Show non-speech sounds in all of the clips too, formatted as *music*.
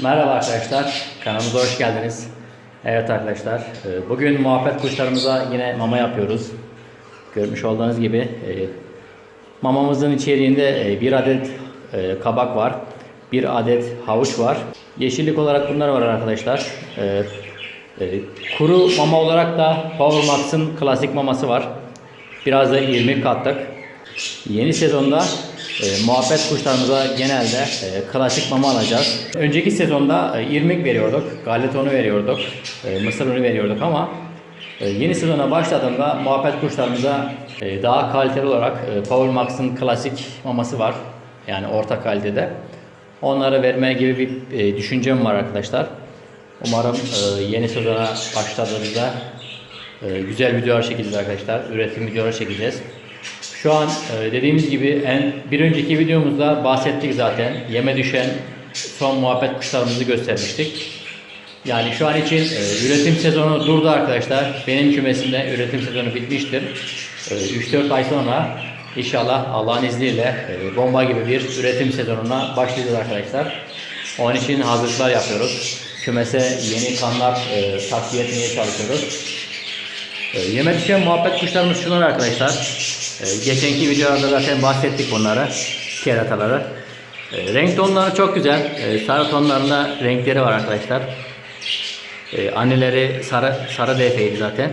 Merhaba arkadaşlar, kanalımıza hoş geldiniz. Evet arkadaşlar, e, bugün muhabbet kuşlarımıza yine mama yapıyoruz. Görmüş olduğunuz gibi e, mamamızın içeriğinde e, bir adet kabak var, bir adet havuç var. Yeşillik olarak bunlar var arkadaşlar. Kuru mama olarak da Power Max'ın klasik maması var. Biraz da irmik kattık. Yeni sezonda e, muhabbet kuşlarımıza genelde e, klasik mama alacağız. Önceki sezonda e, irmik veriyorduk, galletonu veriyorduk, e, mısır unu veriyorduk ama e, yeni sezona başladığında muhabbet kuşlarımıza e, daha kaliteli olarak e, Power Max'ın klasik maması var. Yani orta kalitede. Onları verme gibi bir e, düşüncem var arkadaşlar. Umarım e, yeni sezona başladığımızda e, güzel videolar çekeceğiz arkadaşlar. Üretim videoları çekeceğiz. Şu an e, dediğimiz gibi en bir önceki videomuzda bahsettik zaten. Yeme düşen son muhabbet kuşlarımızı göstermiştik. Yani şu an için e, üretim sezonu durdu arkadaşlar. Benim kümesimde üretim sezonu bitmiştir. E, 3-4 ay sonra inşallah Allah'ın izniyle e, bomba gibi bir üretim sezonuna başlayacağız arkadaşlar. Onun için hazırlıklar yapıyoruz. Kümese yeni kanlar e, takviye etmeye çalışıyoruz. E, yeme düşen muhabbet kuşlarımız şunlar arkadaşlar. E, geçenki videolarda zaten bahsettik bunları. Kerataları. E, renk tonları çok güzel. E, sarı tonlarında renkleri var arkadaşlar. E, anneleri sarı sarı DF'ydi zaten.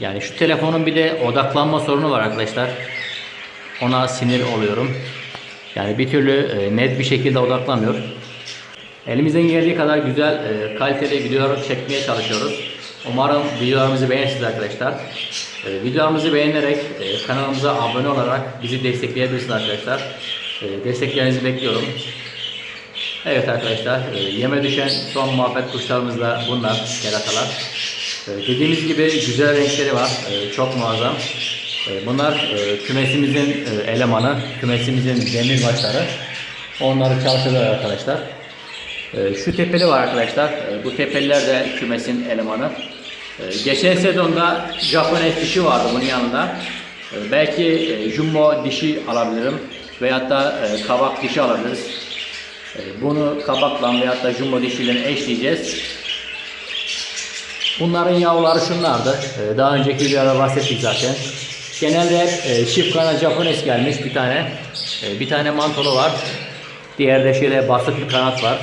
Yani şu telefonun bir de odaklanma sorunu var arkadaşlar. Ona sinir oluyorum. Yani bir türlü e, net bir şekilde odaklamıyor. Elimizden geldiği kadar güzel, e, kaliteli videolar çekmeye çalışıyoruz. Umarım videolarımızı beğenirsiniz arkadaşlar. E, videolarımızı beğenerek e, kanalımıza abone olarak bizi destekleyebilirsiniz arkadaşlar. E, desteklerinizi bekliyorum. Evet arkadaşlar, e, yeme düşen son muhabbet kuşlarımız da bunlar, keratalar. E, dediğimiz gibi güzel renkleri var, e, çok muazzam. E, bunlar e, kümesimizin e, elemanı, kümesimizin demirbaşları. Onları çalıştırıyor arkadaşlar. Ee, Şu tepeli var arkadaşlar. Ee, Bu tepeliler de kümesin elemanı. Ee, Geçen sezonda Japones dişi vardı bunun yanında. Ee, Belki e, jumbo dişi alabilirim. Veyahut da e, kabak dişi alabiliriz. Ee, Bunu kabakla veyahut da jumbo dişiyle eşleyeceğiz. Bunların yavruları şunlardı. Daha önceki videoda bahsettik zaten. Genelde hep e, çift kanat Japones gelmiş bir tane. Bir tane mantolu var. Diğer de şöyle basık bir kanat var.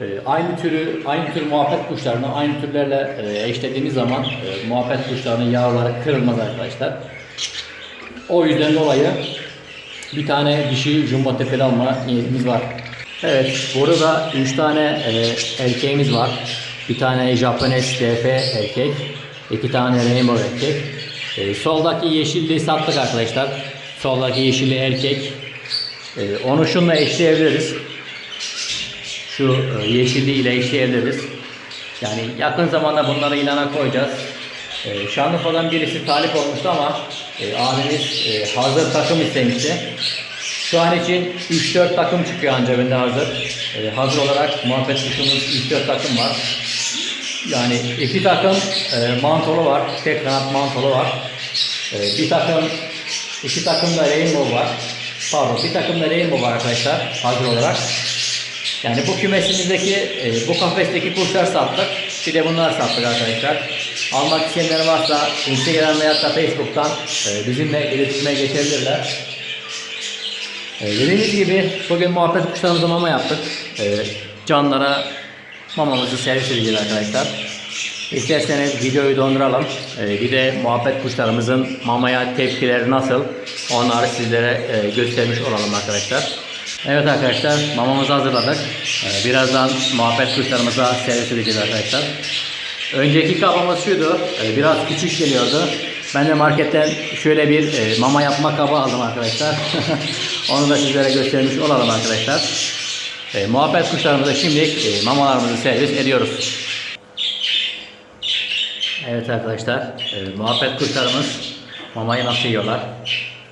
Ee, aynı türü, aynı tür muhabbet kuşlarını aynı türlerle e, eşlediğimiz zaman e, muhabbet kuşlarının yavruları kırılmaz arkadaşlar. O yüzden dolayı bir tane dişi jumbo tepeli alma niyetimiz var. Evet, burada 3 tane e, erkeğimiz var. Bir tane Japones DF erkek, iki tane Rainbow erkek. E, soldaki yeşilliği sattık arkadaşlar. Soldaki yeşilli erkek. E, onu şunla eşleyebiliriz şu e, yeşilli ile eşleyebiliriz. Yani yakın zamanda bunları ilana koyacağız. E, Şanlıurfa'dan birisi talip olmuştu ama e, abimiz e, hazır takım istemişti. Şu an için 3-4 takım çıkıyor ancak bende hazır. Hazır olarak muhabbet kuşumuz 3-4 takım var. Yani iki takım mantolu var, tek kanat mantolu var. Bir takım, iki takım da rainbow var. Pardon, bir takım da rainbow var arkadaşlar hazır olarak. Yani bu kümesimizdeki, e, bu kafesteki kuşlar sattık. Bir de bunlar sattık arkadaşlar. Almak isteyenler varsa Instagram veya da Facebook'tan e, bizimle iletişime geçebilirler. E, dediğimiz gibi bugün muhabbet kuşlarımıza mama yaptık. E, canlara mamamızı servis edeceğiz arkadaşlar. İsterseniz videoyu donduralım. E, bir de muhabbet kuşlarımızın mamaya tepkileri nasıl onları sizlere e, göstermiş olalım arkadaşlar. Evet arkadaşlar mamamızı hazırladık. Ee, Birazdan muhabbet kuşlarımıza servis edeceğiz arkadaşlar. Önceki kabımız şuydu. e, Biraz küçük geliyordu. Ben de marketten şöyle bir e, mama yapma kabı aldım arkadaşlar. *laughs* Onu da sizlere göstermiş olalım arkadaşlar. E, muhabbet kuşlarımıza şimdilik e, mamalarımızı servis ediyoruz. Evet arkadaşlar, muhabbet kuşlarımız mamayı nasıl yiyorlar?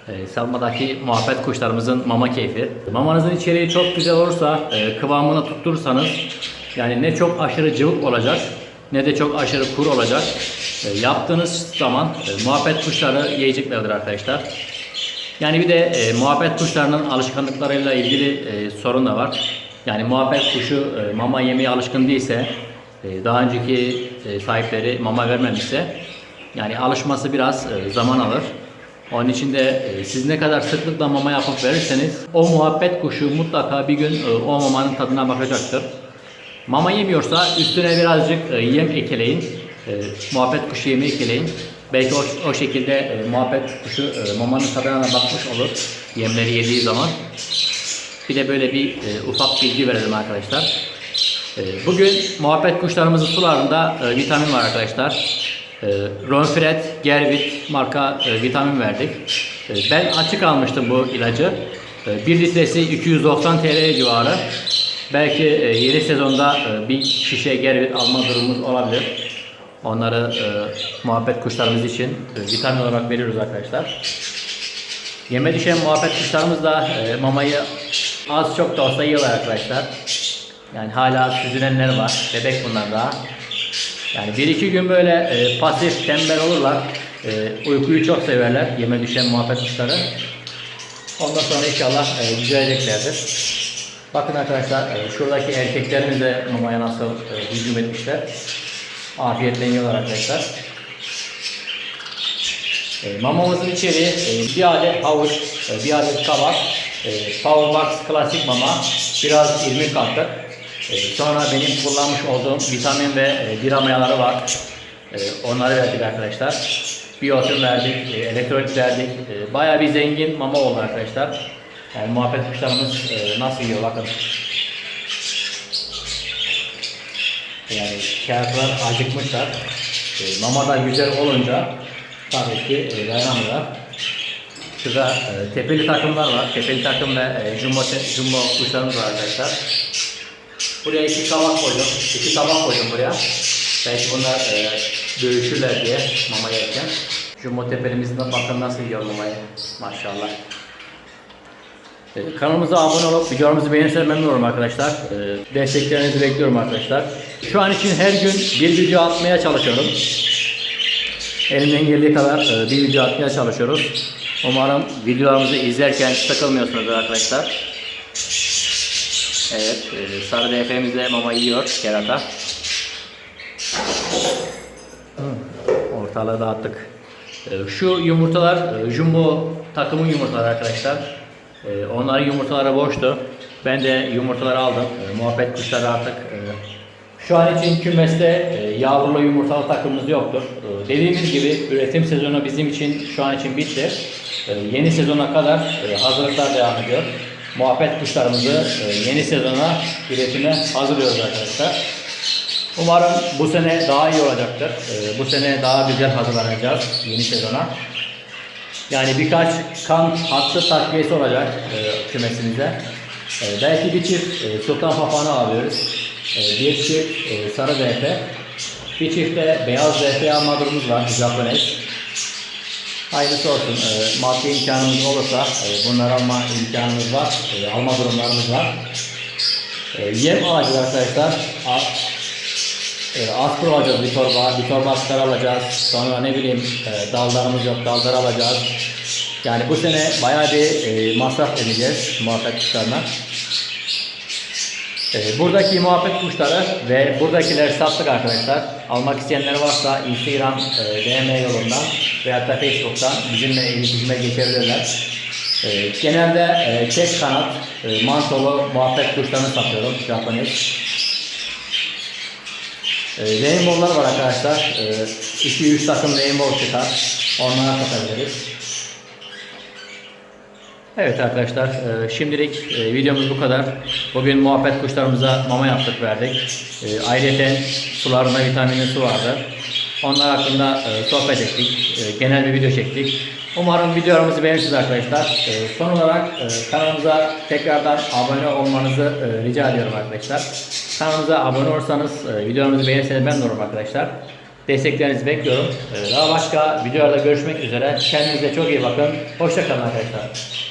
E, salmadaki muhabbet kuşlarımızın mama keyfi. Mamanızın içeriği çok güzel olursa, e, kıvamını tutturursanız, yani ne çok aşırı cıvık olacak, ne de çok aşırı kuru olacak. E, yaptığınız zaman e, muhabbet kuşları yiyeceklerdir arkadaşlar. Yani bir de e, muhabbet kuşlarının alışkanlıklarıyla ilgili e, sorun da var. Yani muhabbet kuşu mama yemeye alışkın değilse, daha önceki sahipleri mama vermemişse, yani alışması biraz zaman alır. Onun için de e, siz ne kadar sıklıkla mama yapıp verirseniz o muhabbet kuşu mutlaka bir gün e, o mamanın tadına bakacaktır. Mama yemiyorsa üstüne birazcık e, yem ekleyin. Muhabbet kuşu yemi ekleyin. Belki o, o şekilde muhabbet kuşu mamanın tadına bakmış olur. Yemleri yediği zaman. Bir de böyle bir ufak bilgi verelim arkadaşlar. Bugün muhabbet kuşlarımızın sularında vitamin var arkadaşlar. E, Ronfiret, Gervit marka e, vitamin verdik. E, ben açık almıştım bu ilacı. E, 1 litresi 290 TL civarı. Belki e, yeni sezonda e, bir şişe Gervit alma durumumuz olabilir. Onları e, muhabbet kuşlarımız için vitamin olarak veriyoruz arkadaşlar. Yeme düşen muhabbet kuşlarımız da mamayı az çok da olsa yiyorlar arkadaşlar. Yani hala süzülenler var. Bebek bunlar daha. Yani bir iki gün böyle e, pasif, tembel olurlar. E, uykuyu çok severler. Yeme düşen muhabbet kuşları. Ondan sonra inşallah e, düzeleceklerdir. Bakın arkadaşlar e, şuradaki erkeklerimiz de mamaya nasıl e, hücum etmişler. Afiyetle yiyorlar arkadaşlar. E, mamamızın içeriği e, bir adet havuç, e, bir adet kabak, e, Powerbox klasik mama, biraz irmik kattık. E, sonra benim kullanmış olduğum vitamin ve e, bira mayaları var. E, onları verdik arkadaşlar. Biyotun verdik, e, elektrolit verdik. E, bayağı bir zengin mama oldu arkadaşlar. Yani muhabbet kuşlarımız nasıl yiyor bakın. Yani kağıtlar acıkmışlar. Mama da güzel olunca tabii ki dayanamıyorlar. Şurada tepeli takımlar var. Tepeli takım ve jumbo, jumbo kuşlarımız var arkadaşlar. Buraya iki tabak koydum. İki tabak koydum buraya. Belki bunlar e, dövüşürler diye mama yerken. Jumbo tepelimizde bakın nasıl yiyor mamayı. Maşallah. E, Kanalımıza abone olup videolarımızı beğenirseniz memnun olurum arkadaşlar. E, Desteklerinizi bekliyorum arkadaşlar. Şu an için her gün bir video atmaya çalışıyorum. Elimden geldiği kadar e, bir video atmaya çalışıyoruz. Umarım videolarımızı izlerken sıkılmıyorsunuzdur arkadaşlar. Evet, e, sarı DF'miz de mama yiyor kerata. Ortalığı dağıttık. E, Şu yumurtalar e, Jumbo takımın yumurtaları arkadaşlar. E, Onların yumurtaları boştu. Ben de yumurtaları aldım. E, Muhabbet kuşları artık şu an için kümeste yavrulu yumurtalı takımımız yoktur. Dediğimiz gibi üretim sezonu bizim için şu an için bitti. Yeni sezona kadar hazırlıklar devam ediyor. Muhabbet kuşlarımızı e, yeni sezona üretime hazırlıyoruz arkadaşlar. Umarım bu sene daha iyi olacaktır. E, Bu sene daha güzel hazırlanacağız yeni sezona. Yani birkaç kan hattı takviyesi olacak e, kümesimizde. Belki bir çift sultan papağanı alıyoruz. Bir çift sarı DF. Bir çift de beyaz DF alma durumumuz var. Japones. Hayırlısı olsun. E, maddi imkanımız olursa e, bunları alma imkanımız var. E, alma durumlarımız var. E, yem alacağız arkadaşlar. A, e, aspır alacağız bir torba, bir torba aspır alacağız. Sonra ne bileyim e, dallarımız yok, dallar alacağız. Yani bu sene bayağı bir e, masraf edeceğiz muhabbet kuşlarına. E, buradaki muhabbet kuşları ve buradakileri sattık arkadaşlar. Almak isteyenler varsa Instagram, e, DM yolundan veyahut da Facebook'tan bizimle iletişime geçebilirler. E, genelde e, tek kanat, e, mantolu muhabbet kuşlarını satıyorum Japones. E, Rainbow'lar var arkadaşlar. 2-3 takım Rainbow çıkar. Onlara satabiliriz. Evet arkadaşlar e, şimdilik e, videomuz bu kadar. Bugün muhabbet kuşlarımıza mama yaptık verdik. E, ayrıca sularında vitaminli su vardı. Onlar hakkında e, sohbet ettik. E, genel bir video çektik. Umarım videolarımızı beğenirsiniz arkadaşlar. E, son olarak e, kanalımıza tekrardan abone olmanızı e, rica ediyorum arkadaşlar. Kanalımıza abone olursanız, e, videolarımızı beğenirseniz ben de olurum arkadaşlar. Desteklerinizi bekliyorum. E, daha başka videolarda görüşmek üzere. Kendinize çok iyi bakın. Hoşçakalın arkadaşlar.